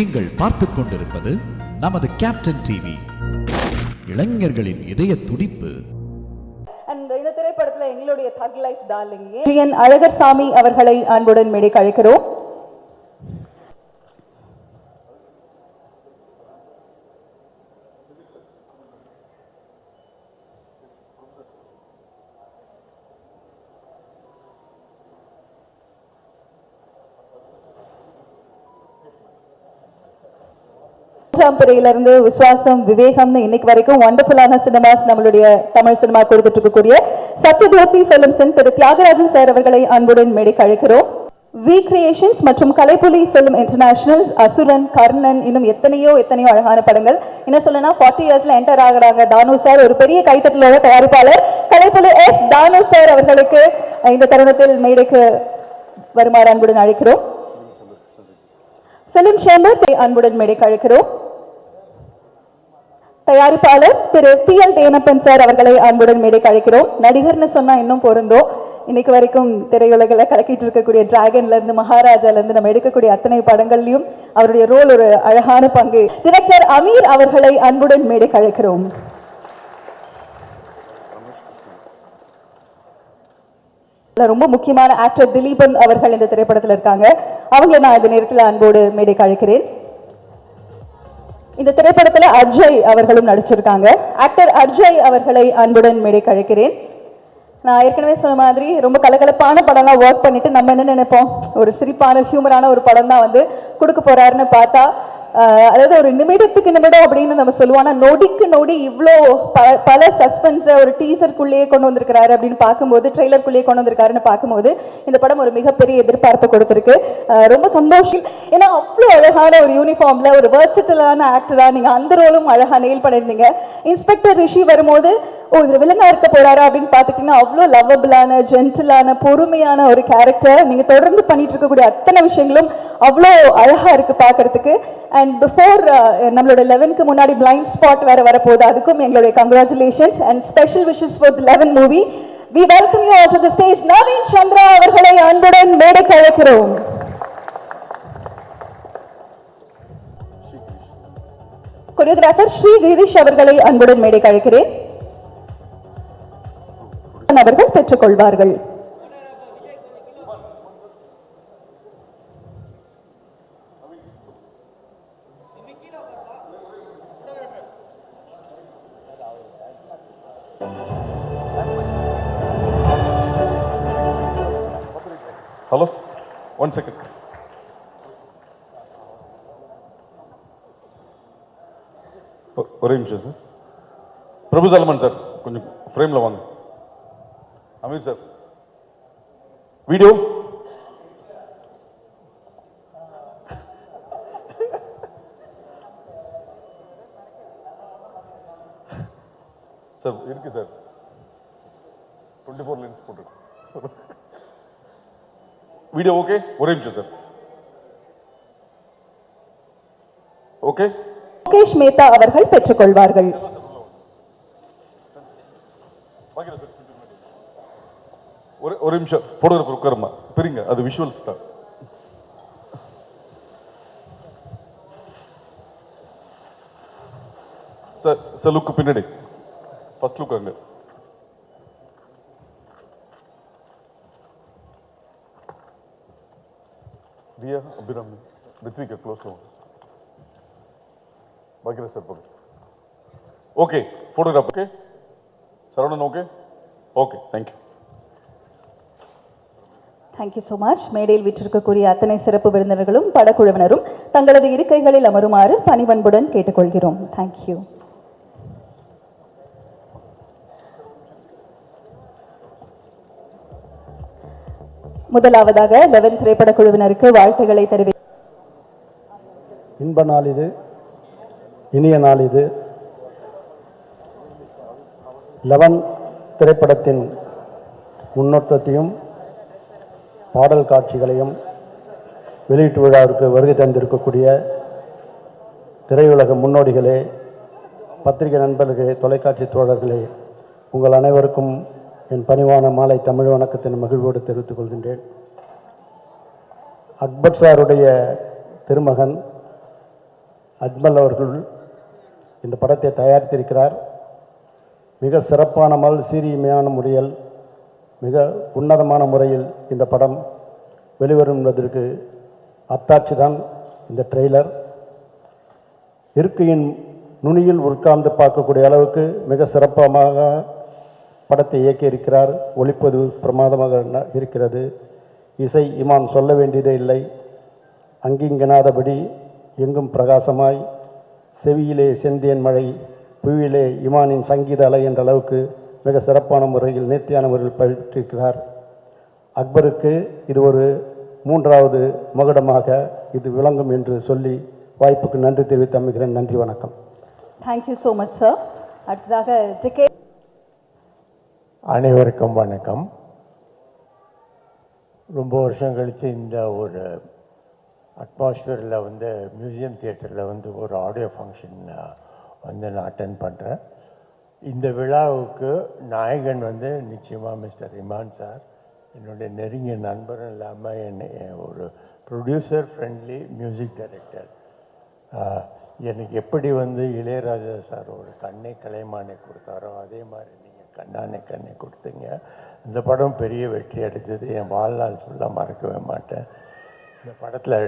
நீங்கள் பார்த்துக் கொண்டிருப்பது நமது கேப்டன் டிவி இளைஞர்களின் இதய துடிப்பு. அண்ட் இந்த திரைப்படத்துல எங்களுடைய தக் லைஃப் டார்லிங் அழகர் சாமி அவர்களை அன்புடன் மேடை கழிக்கிறோம் மூன்றாம் பிறையிலிருந்து விஸ்வாசம் விவேகம்னு இன்னைக்கு வரைக்கும் ஒண்டர்ஃபுல்லான சினிமாஸ் நம்மளுடைய தமிழ் சினிமா கொடுத்துட்டு இருக்கக்கூடிய சத்யஜோதி பிலிம்ஸின் திரு தியாகராஜன் சார் அவர்களை அன்புடன் மேடைக்கு அழைக்கிறோம். வி கிரியேஷன்ஸ் மற்றும் கலைப்புலி ஃபிலிம் இன்டர்நேஷனல்ஸ் அசுரன் கர்ணன் இன்னும் எத்தனையோ எத்தனையோ அழகான படங்கள். என்ன சொல்லனா ஃபார்ட்டி இயர்ஸ்ல என்டர் ஆகுறாங்க. தானு சார் ஒரு பெரிய கைத்தட்டலோட தயாரிப்பாளர். கலைப்புலி எஸ் தானு சார் அவர்களுக்கு இந்த தருணத்தில் மேடைக்கு வருமாறு அன்புடன் அழைக்கிறோம். ஃபிலிம் சேம்பர் அன்புடன் மேடைக்கு அழைக்கிறோம். தயாரிப்பாளர் Thiru P L Thenappan sir அவர்களை அன்புடன் மேடை கழிக்கிறோம் நடிகர்னு சொன்னா இன்னும் பொருந்தோம் இன்னைக்கு வரைக்கும் திரையுலகில் கலக்கிட்டு இருக்கக்கூடிய டிராகன்ல இருந்து மகாராஜால இருந்து நம்ம எடுக்கக்கூடிய அத்தனை படங்கள்லயும் அவருடைய ரோல் ஒரு அழகான பங்கு. டிரெக்டர் அமீர் அவர்களை அன்புடன் மேடை கழிக்கிறோம் ரொம்ப முக்கியமான ஆக்டர் திலீபன் அவர்கள் இந்த திரைப்படத்துல இருக்காங்க. அவங்களை நான் இந்த நேரத்தில் அன்போடு மேடை கழிக்கிறேன் இந்த திரைப்படத்துல அர்ஜய் அவர்களும் நடிச்சிருக்காங்க. ஆக்டர் அர்ஜய் அவர்களை அன்புடன் மேடை கழிக்கிறேன் நான் ஏற்கனவே சொன்ன மாதிரி ரொம்ப கலகலப்பான படம்லாம் ஒர்க் பண்ணிட்டு நம்ம என்ன நினைப்போம்? ஒரு சிரிப்பான ஹியூமரான ஒரு படம் தான் வந்து கொடுக்க போறாருன்னு பார்த்தா அதாவது ஒரு நிமிடத்துக்கு நிமிடம் அப்படின்னு நம்ம சொல்லுவோம். ஆனால் நொடிக்கு நொடி இவ்வளோ ப பல சஸ்பென்ஸை ஒரு டீசருக்குள்ளேயே கொண்டு வந்திருக்கிறாரு அப்படின்னு பார்க்கும்போது ட்ரெய்லருக்குள்ளேயே கொண்டு வந்திருக்காருன்னு பார்க்கும்போது இந்த படம் ஒரு மிகப்பெரிய எதிர்பார்ப்பு கொடுத்துருக்கு. ரொம்ப சந்தோஷம். ஏன்னா அவ்வளோ அழகான ஒரு யூனிஃபார்மில் ஒரு வெர்சிட்டலான ஆக்டராக நீங்கள் அந்த ரோலும் அழகாக நெயில் பண்ணியிருந்தீங்க. இன்ஸ்பெக்டர் ரிஷி வரும்போது ஓ இவர் வில்லனா இருக்க போறாரா அப்படின்னு பார்த்துட்டீங்கன்னா அவ்வளோ லவ்வபிளான ஜென்டிலான பொறுமையான ஒரு கேரக்டர் நீங்க தொடர்ந்து பண்ணிட்டு இருக்கக்கூடிய அத்தனை விஷயங்களும் அவ்வளோ அழகா இருக்கு பார்க்கறதுக்கு. அண்ட் பிஃபோர் uh, நம்மளோட லெவனுக்கு முன்னாடி பிளைண்ட் ஸ்பாட் வேற வரப்போகுது. அதுக்கும் எங்களுடைய congratulations and special wishes for the eleven movie we welcome you to the stage Naveen Chandra அவர்களை அன்புடன் மேடைக்கு அழைக்கிறோம் கொரியோகிராஃபர் ஸ்ரீ கிரீஷ் அவர்களை அன்புடன் மேடை கழிக்கிறேன் அழைக்கிறேன் அவர்கள் பெற்றுக்கொள்வார்கள். ஹலோ ஒன் செகண்ட் ஒரே நிமிஷம் சார் பிரபு சல்மான் சார் கொஞ்சம் ஃப்ரேமில் வாங்க. அமீர் சார். வீடியோ? சார் இருக்கு சார். டுவெண்ட்டி ஃபோர் லைன்ஸ் போட்டிருக்கு. Video okay? ஒரே நிமிஷம் சார். ஓகே? முகேஷ் மேத்தா அவர்கள் பெற்றுக்கொள்வார்கள். ஒரு ஒரு நிமிஷம். போட்டோகிராஃபர் உட்காருமா பிரிங்க அது விஷுவல்ஸ் தான். சார் சார் லுக்கு பின்னாடி. ஃபர்ஸ்ட் லுக் அங்கே. ரியா அபிராமி ரித்விகா க்ளோஸ் பாக்கியரா சார் போடு okay photograph okay Saravanan okay okay thank you thank you so much மேடையில் விற்றிருக்கக்கூடிய அத்தனை சிறப்பு விருந்தினர்களும் படக்குழுவினரும் தங்களது இருக்கைகளில் அமருமாறு பணிவன்புடன் கேட்டுக்கொள்கிறோம். தேங்க்யூ முதலாவதாக லெவன் திரைப்பட குழுவினருக்கு வாழ்த்துக்களை தெரிவி இன்ப நாள் இது இனிய நாள் இது. லெவன் திரைப்படத்தின் முன்னோட்டத்தையும் பாடல் காட்சிகளையும் வெளியீட்டு விழாவிற்கு வருகை தந்திருக்கக்கூடிய திரையுலக முன்னோடிகளே பத்திரிகை நண்பர்களே தொலைக்காட்சி தோழர்களே உங்கள் அனைவருக்கும் என் பணிவான மாலை தமிழ் வணக்கத்தின் மகிழ்வோடு தெரிவித்துக் கொள்கின்றேன். அக்பர் சாருடைய திருமகன் அஜ்மல் அவர்கள் இந்த படத்தை தயாரித்திருக்கிறார். மிக சிறப்பான மல் சீரியமையான முறையில் மிக உன்னதமான முறையில் இந்த படம் வெளிவரும் என்பதற்கு அத்தாட்சி தான் இந்த ட்ரெய்லர். இருக்கையின் நுனியில் உட்கார்ந்து பார்க்கக்கூடிய அளவுக்கு மிக சிறப்பமாக படத்தை இயக்கியிருக்கிறார். ஒளிப்பதிவு பிரமாதமாக இருக்கிறது. இசை இமான் சொல்ல வேண்டியதே இல்லை. அங்கிங்கனாதபடி எங்கும் பிரகாசமாய் செவியிலே செந்தியன் மழை புவியிலே இமானின் சங்கீத அலை என்ற அளவுக்கு மிக சிறப்பான முறையில் நேர்த்தியான முறையில் பயிற்றிருக்கிறார் அக்பருக்கு இது ஒரு மூன்றாவது மகுடமாக இது விளங்கும் என்று சொல்லி வாய்ப்புக்கு நன்றி தெரிவித்து அமைகிறேன். நன்றி வணக்கம். Thank you so much sir அடுத்ததாக டிகே அனைவருக்கும் வணக்கம். ரொம்ப வருஷம் கழித்து இந்த ஒரு அட்மாஸ்பியரில் வந்து மியூசியம் தியேட்டரில் வந்து ஒரு ஆடியோ ஃபங்க்ஷன் வந்து நான் அட்டன் பண்ணுறேன் இந்த விழாவுக்கு நாயகன் வந்து நிச்சயமாக மிஸ்டர் இமான் சார் என்னுடைய நெருங்கிய நண்பரும் இல்லாமல் என்னை ஒரு ப்ரொடியூசர் ஃப்ரெண்ட்லி மியூசிக் டைரக்டர் எனக்கு எப்படி வந்து இளையராஜா சார் ஒரு கண்ணை கலைமானை கொடுத்தாரோ அதே மாதிரி நீங்கள் கண்ணானை கண்ணை கொடுத்தீங்க. இந்த படம் பெரிய வெற்றி அடைத்தது என் வாழ்நாள் ஃபுல்லாக மறக்கவே மாட்டேன். இந்த படத்தில்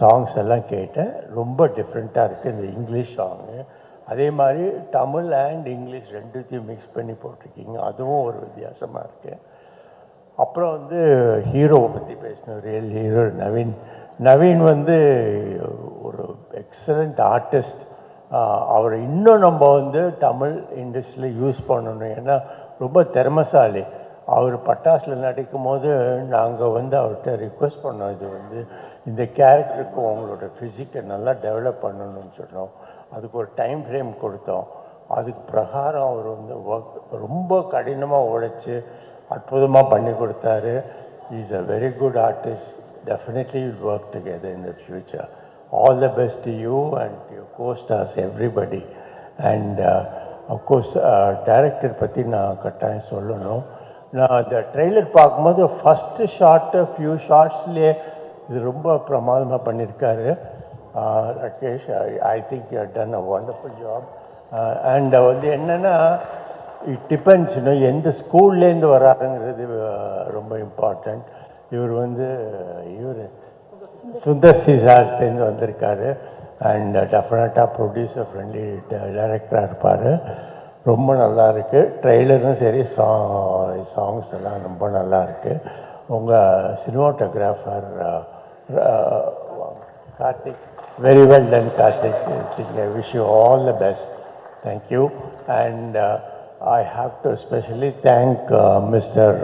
சாங்ஸ் எல்லாம் கேட்டேன். ரொம்ப டிஃப்ரெண்ட்டாக இருக்குது இந்த இங்கிலீஷ் சாங்கு அதே மாதிரி தமிழ் அண்ட் இங்கிலீஷ் ரெண்டுத்தையும் மிக்ஸ் பண்ணி போட்டிருக்கீங்க. அதுவும் ஒரு வித்தியாசமாக இருக்குது அப்புறம் வந்து ஹீரோவை பற்றி பேசினோம். Real hero Naveen. நவீன் வந்து ஒரு எக்ஸலண்ட் ஆர்டிஸ்ட் அவரை இன்னும் நம்ம வந்து தமிழ் இண்டஸ்ட்ரியில் யூஸ் பண்ணணும். ஏன்னா ரொம்ப திறமசாலி. அவர் பட்டாசில் நடிக்கும் போது நாங்கள் வந்து அவர்கிட்ட ரிக்வெஸ்ட் பண்ணோம். இது வந்து இந்த கேரக்டருக்கு உங்களோட ஃபிசிக்கை நல்லா டெவலப் பண்ணணும்னு சொன்னோம். அதுக்கு ஒரு டைம் ஃப்ரேம் கொடுத்தோம். அதுக்கு பிரகாரம் அவர் வந்து ஒர்க் ரொம்ப கடினமாக உழைச்சி அற்புதமாக பண்ணி கொடுத்தாரு. Is a very good artist definitely will work together in the future all the best to you and you costars everybody and of course director பற்றி நான் கட்டாயம் சொல்லணும். நான் அந்த ட்ரெய்லர் பார்க்கும்போது ஃபஸ்ட்டு ஷார்ட்டு ஃபியூ ஷார்ட்ஸ்லேயே இது ரொம்ப பிரமாதமாக பண்ணியிருக்காரு Rakesh I think you done a wonderful job and வந்து என்னென்னா இட் டிபெண்ட்ஸ் இன்னும் எந்த ஸ்கூல்லேருந்து வராருங்கிறது uh, ரொம்ப இம்பார்ட்டண்ட் இவர் வந்து இவர் சுந்தர் சி சார்ட்டேருந்து வந்திருக்காரு அண்ட் டெஃபினட்டாக ப்ரொடியூசர் ஃப்ரெண்ட்லி டைரக்டராக இருப்பார். ரொம்ப நல்லா இருக்குது ட்ரெய்லரும் சரி சா சாங்ஸ் எல்லாம் ரொம்ப நல்லா இருக்குது உங்கள் cinematographer uh, uh, Karthik very well done Karthik think I wish you all the best thank you and I have to specially thank mister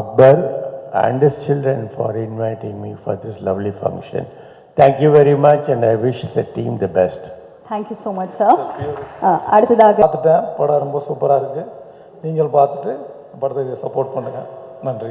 Akbar and his children for inviting me for this lovely function. Thank you very much and I wish the team the best. Thank you so much sir அடுத்ததாக பார்த்துட்டேன். படம் ரொம்ப சூப்பராக இருக்குது நீங்கள் பார்த்துட்டு படத்துக்கு support பண்ணுங்கள் நன்றி.